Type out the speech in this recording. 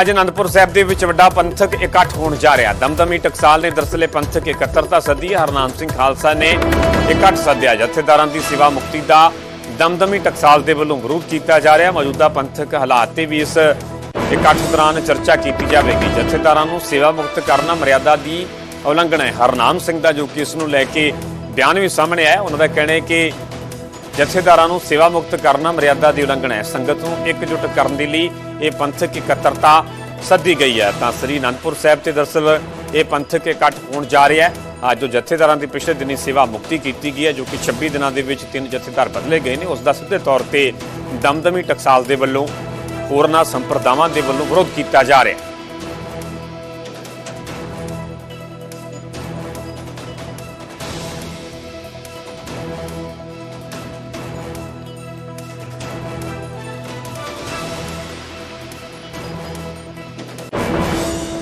ਅੱਜ ਅਨੰਦਪੁਰ ਸਾਹਿਬ ਦੇ ਵਿੱਚ ਵੱਡਾ ਪੰਥਕ ਇਕੱਠ ਹੋਣ ਜਾ ਰਿਹਾ। ਦਮਦਮੀ ਟਕਸਾਲ ਨੇ ਦਰਸਲੇ ਪੰਥਕ ਇਕੱਤਰਤਾ ਸੱਦੀ। ਹਰਨਾਮ ਸਿੰਘ ਖਾਲਸਾ ਨੇ ਇਕੱਠ ਸੱਦਿਆ। ਜਥੇਦਾਰਾਂ ਦੀ ਸੇਵਾ ਮੁਕਤੀ ਦਾ ਦਮਦਮੀ ਟਕਸਾਲ ਦੇ ਵੱਲੋਂ ਵਿਰੋਧ ਕੀਤਾ ਜਾ ਰਿਹਾ। ਮੌਜੂਦਾ ਪੰਥਕ ਹਾਲਾਤ ਤੇ ਵੀ ਇਸ ਇਕੱਠ ਦੌਰਾਨ ਚਰਚਾ ਕੀਤੀ ਜਾਵੇਗੀ। ਜਥੇਦਾਰਾਂ ਨੂੰ ਸੇਵਾ ਮੁਕਤ ਕਰਨਾ ਮਰਿਆਦਾ ਦੀ ਉਲੰਘਣਾ ਹੈ। ਹਰਨਾਮ ਸਿੰਘ ਦਾ ਜੋ ਕਿ ਇਸ ਨੂੰ ਲੈ ਕੇ ਬਿਆਨ ਵੀ ਸਾਹਮਣੇ ਆਇਆ ਉਹਨਾਂ ਦਾ ਕਹਿਣਾ ਹੈ ਕਿ ਜਥੇਦਾਰਾਂ ਨੂੰ ਸੇਵਾ ਮੁਕਤ ਕਰਨਾ ਮਰਿਆਦਾ ਦੀ ਉਲੰਘਣਾ ਹੈ। ਸੰਗਤ ਨੂੰ ਇਕਜੁੱਟ ਕਰਨ ਦੇ ਲਈ ਇਹ ਪੰਥਕ ਇਕੱਤਰਤਾ ਸੱਦੀ ਗਈ ਹੈ। ਤਾਂ ਸ੍ਰੀ ਅਨੰਦਪੁਰ ਸਾਹਿਬ ਤੇ ਦਰਸਲ ਇਹ ਪੰਥਕ ਇਕੱਠ ਹੋਣ ਜਾ ਰਿਹਾ ਹੈ। ਅੱਜ ਜੋ ਜਥੇਦਾਰਾਂ ਦੀ ਪਿਛਲੇ ਦਿਨੀ ਸੇਵਾ ਮੁਕਤੀ ਕੀਤੀ ਗਈ ਹੈ, ਜੋ ਕਿ 26 ਦਿਨਾਂ ਦੇ ਵਿੱਚ ਤਿੰਨ ਜਥੇਦਾਰ ਬਦਲੇ ਗਏ ਨੇ। ਉਸ ਦਾ ਸਿੱਧੇ ਤੌਰ ਤੇ ਦਮਦਮੀ ਟਕਸਾਲ ਦੇ ਵੱਲੋਂ ਹੋਰਨਾਂ ਸੰਪਰਦਾਵਾਂ ਦੇ ਵੱਲੋਂ ਵਿਰੋਧ ਕੀਤਾ ਜਾ ਰਿਹਾ ਹੈ।